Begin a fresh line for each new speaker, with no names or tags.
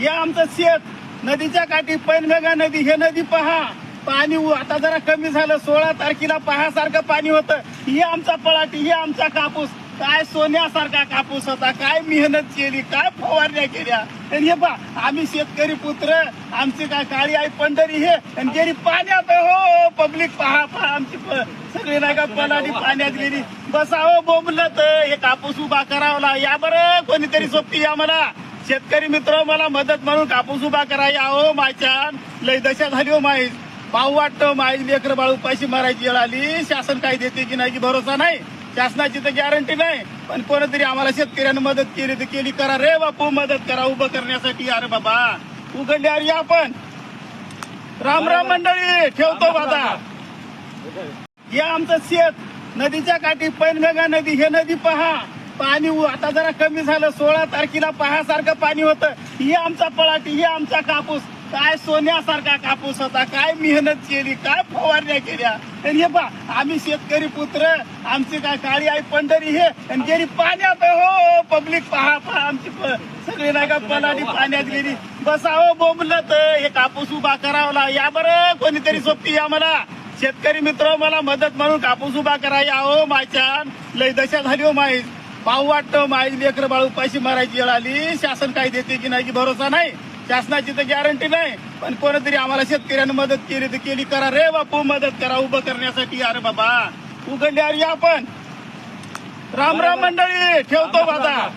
हे आमचं शेत नदीच्या काठी पैनमेघा नदी हे नदी पहा. पाणी उ- आता जरा कमी झालं सोळा तारखेला पहासारखं पाणी होतं. हे आमचा पळाटी हे आमचा कापूस. काय सोन्यासारखा कापूस होता काय मेहनत केली काय फवारण्या केल्या. आणि हे पा आम्ही शेतकरी पुत्र आमची काय काळी आई पंढरी हे. आणि गेली पाण्यात हो पब्लिक पहा पहा आमची प- सगळी नाही का पलाडी पाण्यात गेली. बसावं बोंबलत हे कापूस उभा करावला. या बरं कोणीतरी सोबती या मला. शेतकरी मित्र मला मदत म्हणून कापूस उभा करा या हो मायच्यान लय दशा झाली हो माई पाहू वाटतं माई लेकर बाळू उपाशी मारायची वेळ आली शासन काही देते की नाही की भरोसा नाही. शासनाची तर गॅरंटी नाही. पण कोणतरी आम्हाला शेतकऱ्यांना मदत केली तर केली करा रे बापू. मदत करा उभं करण्यासाठी. अरे बाबा. उघडल्यावर या आपण. राम राम मंडळी ठेवतो बाबा. हे आमचं शेत. नदीच्या काठी पैनमेघा नदी हे नदी पहा. पाणी आता जरा कमी झालं सोळा तारखेला पहासारखं पाणी होतं. ही आमचा पळाटी ही आमचा कापूस. काय सोन्यासारखा कापूस होता काय मेहनत केली काय फवारण्या केल्या. आणि हे पा आम्ही शेतकरी पुत्र आमची काय काळी आई पंढरी हे आणि गेली पाण्यात हो पब्लिक पहा पहा आमची प- सगळी नाही का पलाडी पाण्यात गेली. बसावं बोंबलत हे कापूस उभा करावला या बरं कोणीतरी सोबती या मला. शेतकरी मित्र मला मदत म्हणून कापूस उभा करा या हो मायच्यान लय दशा झाली हो माहीत पाहू वाटतं माझी लेकर बाळू उपाशी मारायची वेळ आली. शासन काही देते की नाही की भरोसा नाही. शासनाची तर गॅरंटी नाही. पण कोणतरी आम्हाला शेतकऱ्यांनी मदत केली तर केली करा रे बापू मदत करा. उभं करण्यासाठी अरे बाबा. उघडले अरे आपण. राम राम मंडळी ठेवतो बाबा.